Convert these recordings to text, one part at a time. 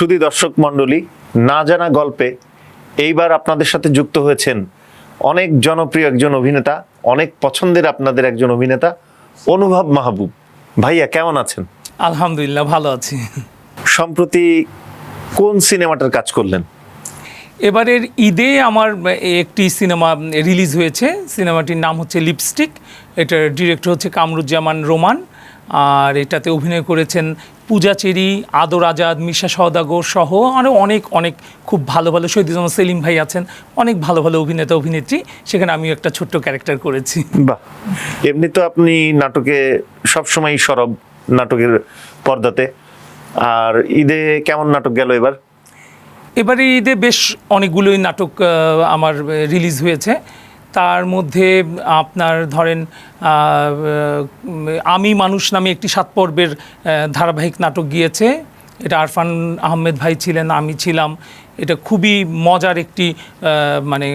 সুধী দর্শক মণ্ডলী না জানা গল্পে এইবার আপনাদের সাথে যুক্ত হয়েছেন অনেক জনপ্রিয় একজন অভিনেতা অনেক পছন্দের আপনাদের একজন অভিনেতা অনুভব মাহবুব। ভাইয়া কেমন আছেন? আলহামদুলিল্লাহ ভালো আছি। সম্প্রতি কোন সিনেমাটার কাজ করলেন? এবারের ঈদে আমার একটি সিনেমা রিলিজ হয়েছে। সিনেমাটির নাম হচ্ছে লিপস্টিক। এটার ডিরেক্টর হচ্ছে কামরুজ্জামান রোমান। আর এটাতে অভিনয় করেছেন পূজা চেরি আদর আজাদ মিশা সওদাগর সহ আরও অনেক অনেক খুব ভালো ভালো শহীদুজ্জামান সেলিম ভাই আছেন অনেক ভালো ভালো অভিনেতা অভিনেত্রী সেখানে আমি একটা ছোট্ট ক্যারেক্টার করেছি। বাহ। এমনি তো আপনি নাটকে সবসময় সরব নাটকের পর্দাতে। আর ঈদে কেমন নাটক গেল এবার? এবারে ঈদে বেশ অনেকগুলোই নাটক আমার রিলিজ হয়েছে। তার মধ্যে আপনার ধরেন আমি মানুষ নামে একটি সাত পর্বের ধারাবাহিক নাটক গিয়েছে। এটা আরফান আহমেদ ভাই ছিলেন, আমি ছিলাম। এটা খুবই মজার একটি মানে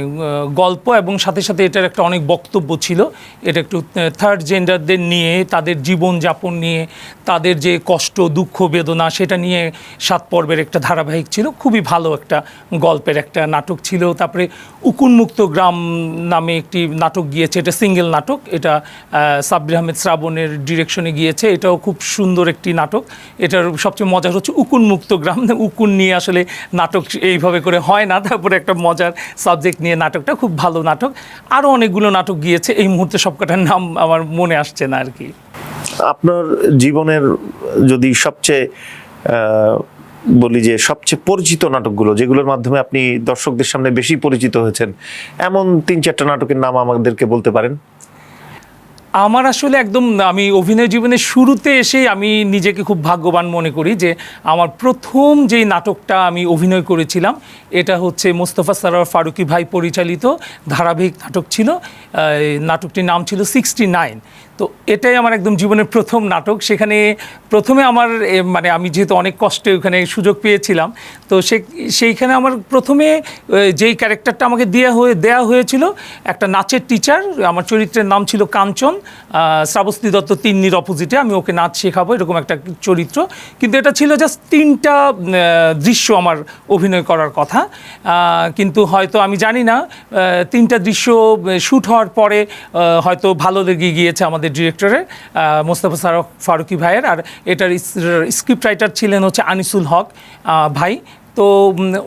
গল্প এবং সাথে সাথে এটার একটা অনেক বক্তব্য ছিল। এটা একটু থার্ড জেন্ডারদের নিয়ে, তাদের জীবনযাপন নিয়ে, তাদের যে কষ্ট, দুঃখ, বেদনা, সেটা নিয়ে সাত পর্বের একটা ধারাবাহিক ছিল। খুবই ভালো একটা গল্পের একটা নাটক ছিল। তারপরে উকুনমুক্ত গ্রাম নামে একটি নাটক গিয়েছে। এটা সিঙ্গেল নাটক। এটা সাব্বির আহমেদ শ্রাবণের ডিরেকশনে গিয়েছে। এটাও খুব সুন্দর একটি নাটক। এটার সবচেয়ে মজার হচ্ছে উকুনমুক্ত গ্রাম। উকুন নিয়ে আসলে নাটক এইভাবে করে হয় না, তারপরে একটা মজার সাবজেক্ট নিয়ে নাটকটা, খুব ভালো নাটক। আরও অনেকগুলো নাটক গিয়েছে, এই মুহূর্তে সবকটার নাম আমার মনে আসছে না আর কি। আপনার জীবনের যদি সবচেয়ে বলি যে সবচেয়ে পরিচিত নাটকগুলো, যেগুলোর মাধ্যমে আপনি দর্শকদের সামনে বেশি পরিচিত হয়েছেন, এমন তিন চারটা নাটকের নাম আমাদেরকে বলতে পারেন। আমার আসলে একদম, আমি অভিনয় জীবনের শুরুতে এসেই আমি নিজেকে খুব ভাগ্যবান মনে করি যে আমার প্রথম যেই নাটকটা আমি অভিনয় করেছিলাম, এটা হচ্ছে মোস্তফা সারার ফারুকি ভাই পরিচালিত ধারাবাহিক নাটক ছিল। নাটকটির নাম ছিল সিক্সটি নাইন। তো এটাই আমার একদম জীবনের প্রথম নাটক। সেখানে প্রথমে আমার মানে আমি যেহেতু অনেক কষ্টে ওখানে সুযোগ পেয়েছিলাম, তো সে, সেইখানে আমার প্রথমে যেই ক্যারেক্টারটা আমাকে দেওয়া হয়ে দেওয়া হয়েছিল, একটা নাচের টিচার আমার চরিত্রের নাম ছিল কাঞ্চন শ্রাবস্তী দত্ত তিন্নির অপোজিটে আমি ওকে নাচ শেখাবো, এরকম একটা চরিত্র। কিন্তু এটা ছিল জাস্ট তিনটা দৃশ্য আমার অভিনয় করার কথা। কিন্তু হয়তো আমি জানি না তিনটা দৃশ্য শ্যুট হওয়ার পরে হয়তো ভালো লেগে গিয়েছে আমাদের ডিরেক্টরের মোস্তফা সারক, ফারুকি ভাইয়ের, আর এটার স্ক্রিপ্ট রাইটার ছিলেন হচ্ছে আনিসুল হক ভাই। তো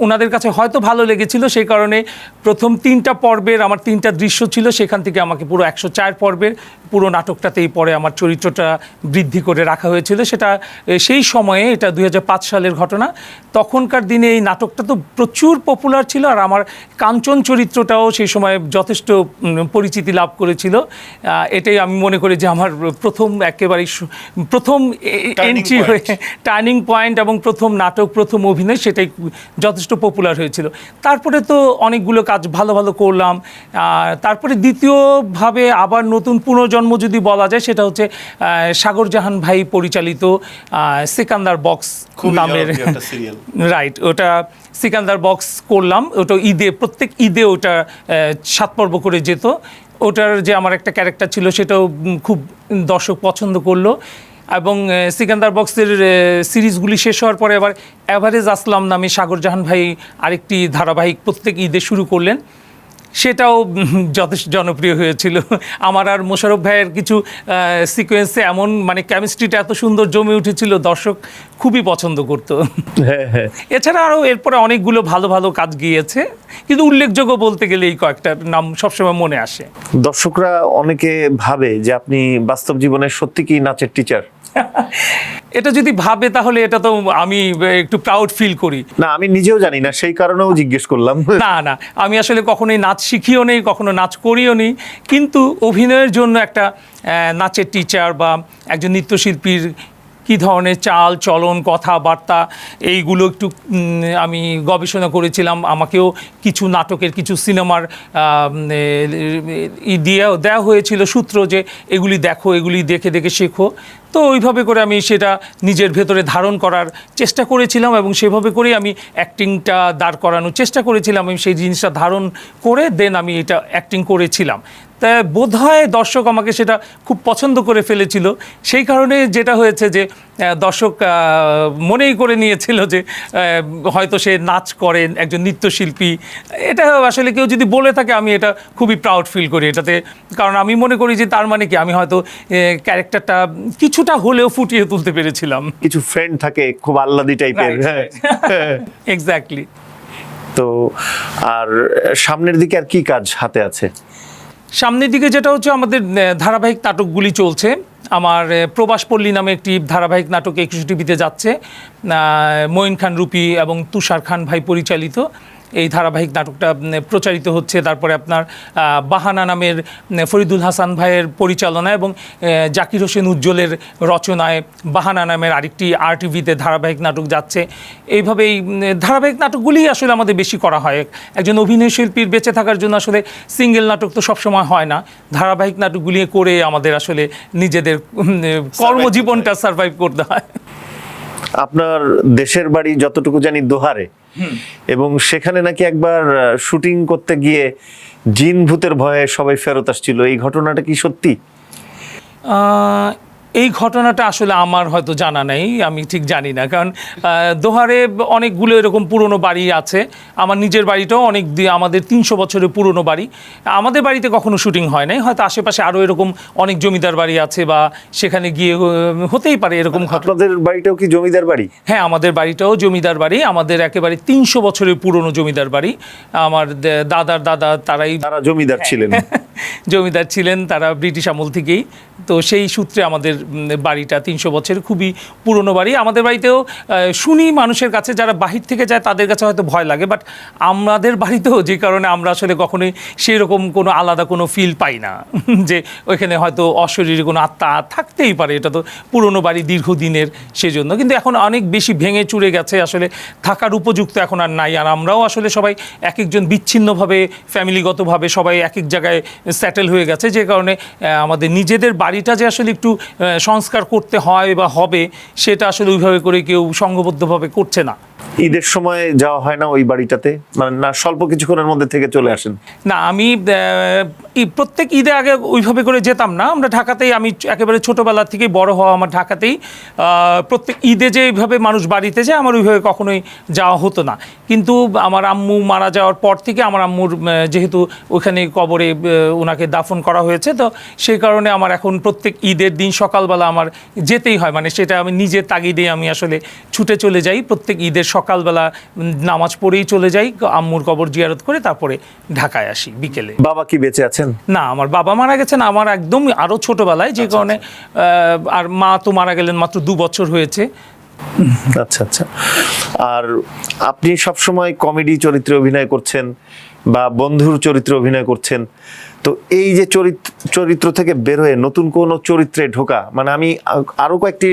ওনাদের কাছে হয়তো ভালো লেগেছিল, সেই কারণে প্রথম তিনটা পর্বের, আমার তিনটা দৃশ্য ছিল, সেখান থেকে আমাকে পুরো একশো চার পর্বের পুরো নাটকটাতেই পরে আমার চরিত্রটা বৃদ্ধি করে রাখা হয়েছিল। সেটা সেই সময়ে এটা দু হাজার পাঁচ সালের ঘটনা। তখনকার দিনে এই নাটকটা তো প্রচুর পপুলার ছিল আর আমার কাঞ্চন চরিত্রটাও সেই সময় যথেষ্ট পরিচিতি লাভ করেছিল। এটাই আমি মনে করি যে আমার প্রথম একেবারেই সু- প্রথম এন্ট্রি হয়ে টার্নিং পয়েন্ট এবং প্রথম নাটক প্রথম অভিনয় সেটাই যথেষ্ট পপুলার হয়েছিল। তারপরে তো অনেকগুলো কাজ ভালো ভালো করলাম। তারপরে দ্বিতীয়ভাবে আবার নতুন পুনর্জন্ম যদি বলা যায় সেটা হচ্ছে সাগর জাহান ভাই পরিচালিত সিকান্দার বক্স নামের। রাইট ওটা সিকান্দার বক্স করলাম। ওটা ঈদে প্রত্যেক ঈদে ওটা সাত পর্ব করে যেত। ওটার যে আমার একটা ক্যারেক্টার ছিল সেটাও খুব দর্শক পছন্দ করল। এবং সিকান্দার বক্সের সিরিজগুলি শেষ হওয়ার পরে আবার অ্যাভারেজ আসলাম নামে সাগর জাহান ভাই আরেকটি ধারাবাহিক প্রত্যেক ঈদে শুরু করলেন। সেটাও যথেষ্ট জনপ্রিয় হয়েছিল। আমার আর মোশারফ ভাইয়ের কিছু সিকোয়েন্সে এমন মানে কেমিস্ট্রিটা এত সুন্দর জমে উঠেছিল দর্শক খুবই পছন্দ করতো। হ্যাঁ হ্যাঁ। এছাড়া আরও এরপরে অনেকগুলো ভালো ভালো কাজ গিয়েছে কিন্তু উল্লেখযোগ্য বলতে গেলে এই কয়েকটা নাম সবসময় মনে আসে। দর্শকরা অনেকে ভাবে যে আপনি বাস্তব জীবনে সত্যি কি নাচের টিচার এটা যদি ভাবে তাহলে এটা তো আমি একটু প্রাউড ফিল করি। না আমি নিজেও জানি না সেই কারণেও জিজ্ঞেস করলাম। না না আমি আসলে কখনোই নাচ শিখিও নেই কখনো নাচ করিও নি কিন্তু অভিনয়ের জন্য একটা নাচের টিচার বা একজন নৃত্যশিল্পীর কী ধরনের চাল চলন কথাবার্তা এইগুলো একটু আমি গবেষণা করেছিলাম। আমাকেও কিছু নাটকের কিছু সিনেমার দিয়ে দেওয়া হয়েছিল সূত্র যে এগুলি দেখো এগুলি দেখে দেখে শেখো। তো ওইভাবে করে আমি সেটা নিজের ভেতরে ধারণ করার চেষ্টা করেছিলাম এবং সেভাবে করেই আমি অ্যাক্টিংটা দাঁড় করানোর চেষ্টা করেছিলাম আমি সেই জিনিসটা ধারণ করে দেন আমি এটা অ্যাক্টিং করেছিলাম। তা বোধহয় দর্শক আমাকে সেটা খুব পছন্দ করে ফেলেছিল। সেই কারণে যেটা হয়েছে যে দর্শক মনেই করে নিয়েছিল যে হয়তো সে নাচ করেন একজন নৃত্যশিল্পী। এটা আসলে কেউ যদি বলে থাকে আমি এটা খুবই প্রাউড ফিল করি এটাতে। কারণ আমি মনে করি যে তার মানে কি? আমি হয়তো ক্যারেক্টারটা কিছুটা হলেও ফুটিয়ে তুলতে পেরেছিলাম। কিছু ফ্রেন্ড থাকে খুব আহ্লাদি টাইপের এক্স্যাক্টলি তো আর সামনের দিকে আর কি কাজ হাতে আছে? সামনের দিকে যেটা হচ্ছে আমাদের ধারাবাহিক নাটকগুলি চলছে। আমার প্রবাসপল্লী নামে একটি ধারাবাহিক নাটক একুশ টিভিতে যাচ্ছে। মঈন খান রুপি এবং তুষার খান ভাই পরিচালিত। এই ধারাবাহিক নাটকটা প্রচারিত হচ্ছে। তারপরে আপনার বাহানা নামের ফরিদুল হাসান ভাইয়ের পরিচালনা এবং জাকির হোসেন উজ্জ্বলের রচনায় বাহানা নামের আরেকটি আর টিভিতে ধারাবাহিক নাটক যাচ্ছে। এইভাবেই উম, ধারাবাহিক নাটকগুলি আসলে আমাদের বেশি করা হয়। একজন অভিনয় শিল্পীর বেঁচে থাকার জন্য আসলে সিঙ্গেল নাটক তো সবসময় হয় না। ধারাবাহিক নাটকগুলি করে আমাদের আসলে নিজেদের কর্মজীবনটা সার্ভাইভ করতে হয়। আপনার দেশের বাড়ি যতটুকু জানি দোহারে এবং সেখানে নাকি একবার শুটিং করতে গিয়ে জিন ভূতের ভয়ে সবাই ফেরত আসছিল। এই ঘটনাটা কি সত্যি? এই ঘটনাটা আসলে আমার হয়তো জানা নেই আমি ঠিক জানি না। কারণ দোহারে অনেকগুলো এরকম পুরনো বাড়ি আছে। আমার নিজের বাড়িটাও অনেক আমাদের তিনশো বছরের পুরনো বাড়ি। আমাদের বাড়িতে কখনো শুটিং হয় নাই হয়তো আশেপাশে আরও এরকম অনেক জমিদার বাড়ি আছে বা সেখানে গিয়ে হতেই পারে এরকম ঘটনা। আপনাদের বাড়িটাও কি জমিদার বাড়ি? হ্যাঁ আমাদের বাড়িটাও জমিদার বাড়ি। আমাদের একেবারে তিনশো বছরের পুরনো জমিদার বাড়ি। আমার দাদার দাদা তারাই তারা জমিদার ছিলেন। জমিদার ছিলেন তারা ব্রিটিশ আমল থেকেই। তো সেই সূত্রে আমাদের বাড়িটা তিনশো বছরের খুবই পুরনো বাড়ি। আমাদের বাড়িতেও শুনি মানুষের কাছে যারা বাহির থেকে যায় তাদের কাছে হয়তো ভয় লাগে বাট আমাদের বাড়িতেও যে কারণে আমরা আসলে কখনোই সেই রকম কোনো আলাদা কোনো ফিল পাই না, যে ওইখানে হয়তো অশরীরী কোনো আত্মা থাকতেই পারে। এটা তো পুরনো বাড়ি দীর্ঘদিনের সেজন্য। কিন্তু এখন অনেক বেশি ভেঙে চুরে গেছে আসলে, থাকার উপযুক্ত এখন আর নাই। আর আমরাও আসলে সবাই এক একজন বিচ্ছিন্নভাবে ফ্যামিলিগতভাবে সবাই এক এক জায়গায় সেটেল হয়ে গেছে, যে কারণে আমাদের নিজেদের বাড়িটা যে আসলে একটু সংস্কার করতে হয় বা হবে, সেটা আসলে ওইভাবে করে কেউ সংঘবদ্ধভাবে করছে না। ঈদের সময় যাওয়া হয় না ওই বাড়িটাতে? মানে না, স্বল্প কিছুক্ষণের মধ্যে থেকে চলে আসেন? না, আমি প্রত্যেক ঈদে আগে ওইভাবে করে যেতাম না। আমরা ঢাকাতেই, আমি একেবারে ছোটোবেলা থেকে বড় হওয়া আমার ঢাকাতেই প্রত্যেক ঈদে যে এইভাবে মানুষ বাড়িতে যায়, আমার ওইভাবে কখনোই যাওয়া হতো না। কিন্তু আমার আম্মু মারা যাওয়ার পর থেকে আমার আম্মুর যেহেতু ওখানে কবরে ওনাকে দাফন করা হয়েছে, তো সেই কারণে আমার এখন প্রত্যেক ঈদের দিন সকালবেলা আমার যেতেই হয়। মানে সেটা আমি নিজের তাগিদে আমি আসলে ছুটে চলে যাই প্রত্যেক ঈদের সকালবেলা নামাজ পড়েই চলে যাই আম্মুর কবর জিয়ারত করে তারপরে ঢাকায় আসি বিকেলে। বাবা কি বেঁচে আছেন? না আমার বাবা মারা গেছেন আমার একদম আরও ছোটোবেলায় যে কারণে আর মা তো মারা গেলেন মাত্র দু বছর হয়েছে। আচ্ছা আচ্ছা। আর আপনি সবসময় কমেডি চরিত্রে অভিনয় করছেন বা বন্ধুর চরিত্রে অভিনয় করছেন। তো এই যে চরিত্র চরিত্র থেকে বের হয়ে নতুন কোনো চরিত্রে ঢোকা মানে আমি আরও আরও কয়েকটি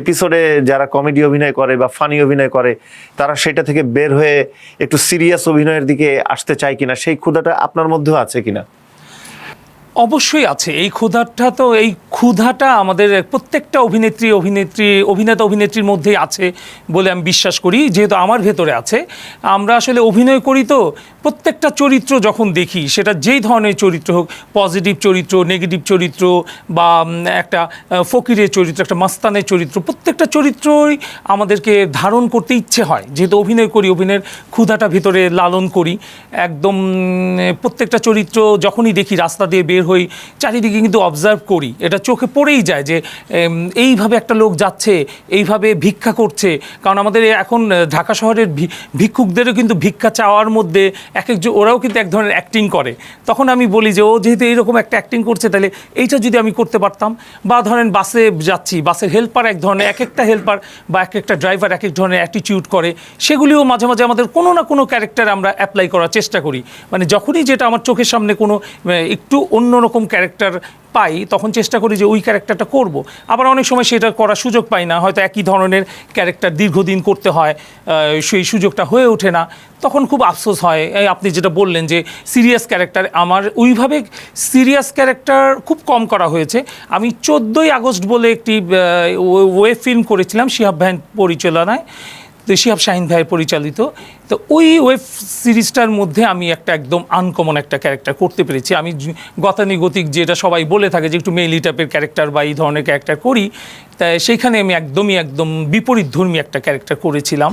এপিসোডে যারা কমেডি অভিনয় করে বা ফানি অভিনয় করে, তারা সেটা থেকে বের হয়ে একটু সিরিয়াস অভিনয়ের দিকে আসতে চায় কিনা, সেই ক্ষুধাটা আপনার মধ্যেও আছে কিনা? অবশ্যই আছে। এই ক্ষুধাটা তো, এই ক্ষুধাটা আমাদের প্রত্যেকটা অভিনেত্রী অভিনেত্রী, অভিনেতা, অভিনেত্রীর মধ্যেই আছে বলে আমি বিশ্বাস করি, যেহেতু আমার ভেতরে আছে। আমরা আসলে অভিনয় করি তো, প্রত্যেকটা চরিত্র যখন দেখি, সেটা যেই ধরনের চরিত্র হোক, পজিটিভ চরিত্র, নেগেটিভ চরিত্র বা একটা ফকিরের চরিত্র, একটা মাস্তানের চরিত্র, প্রত্যেকটা চরিত্রই আমাদেরকে ধারণ করতে ইচ্ছে হয়। যেহেতু অভিনয় করি, অভিনয়ের ক্ষুধাটা ভিতরে লালন করি। একদম প্রত্যেকটা চরিত্র যখনই দেখি, রাস্তা দিয়ে বের হই, চারিদিকে কিন্তু অবজার্ভ করি। এটা চোখে পড়েই যায় যে এইভাবে একটা লোক যাচ্ছে, এইভাবে ভিক্ষা করছে। কারণ আমাদের এখন ঢাকা শহরের ভিক্ষুকদেরও কিন্তু ভিক্ষা চাওয়ার মধ্যে এক এক ওরাও কিন্তু এক ধরনের অ্যাক্টিং করে। তখন আমি বলি যে, ও যেহেতু এইরকম একটা অ্যাক্টিং করছে, তাহলে এইটা যদি আমি করতে পারতাম? বা ধরেন বাসে যাচ্ছি, বাসের হেল্পার এক ধরনের, এক একটা হেল্পার বা এক একটা ড্রাইভার এক এক ধরনের অ্যাটিটিউড করে। সেগুলিও মাঝে মাঝে আমাদের কোনো না কোনো ক্যারেক্টার আমরা অ্যাপ্লাই করার চেষ্টা করি। মানে যখনই যেটা আমার চোখের সামনে কোনো একটু একটু অন্যরকম ক্যারেক্টার পাই, তখন চেষ্টা করি যে ওই ক্যারেক্টারটা করব। আবার অনেক সময় সেটা করার সুযোগ পাই না, হয়তো একই ধরনের ক্যারেক্টার দীর্ঘদিন করতে হয় সেই সুযোগটা হয়ে ওঠে না। তখন খুব আফসোস হয়। আপনি যেটা বললেন যে সিরিয়াস ক্যারেক্টার আমার ওইভাবে সিরিয়াস ক্যারেক্টার খুব কম করা হয়েছে। আমি চোদ্দোই আগস্ট বলে একটি ওয়েব ফিল্ম করেছিলাম, শিহাব ভ্যান পরিচালনায়। তো শিহাব শাহিন ভাইয়ের পরিচালিত। তো ওই ওয়েব সিরিজটার মধ্যে আমি একটা একদম আনকমন একটা ক্যারেক্টার করতে পেরেছি। আমি গতানুগতিক যেটা সবাই বলে থাকে যে একটু মেলি টাইপের ক্যারেক্টার বা এই ধরনের ক্যারেক্টার করি। তাই সেইখানে আমি একদমই একদম বিপরীত ধর্মী একটা ক্যারেক্টার করেছিলাম।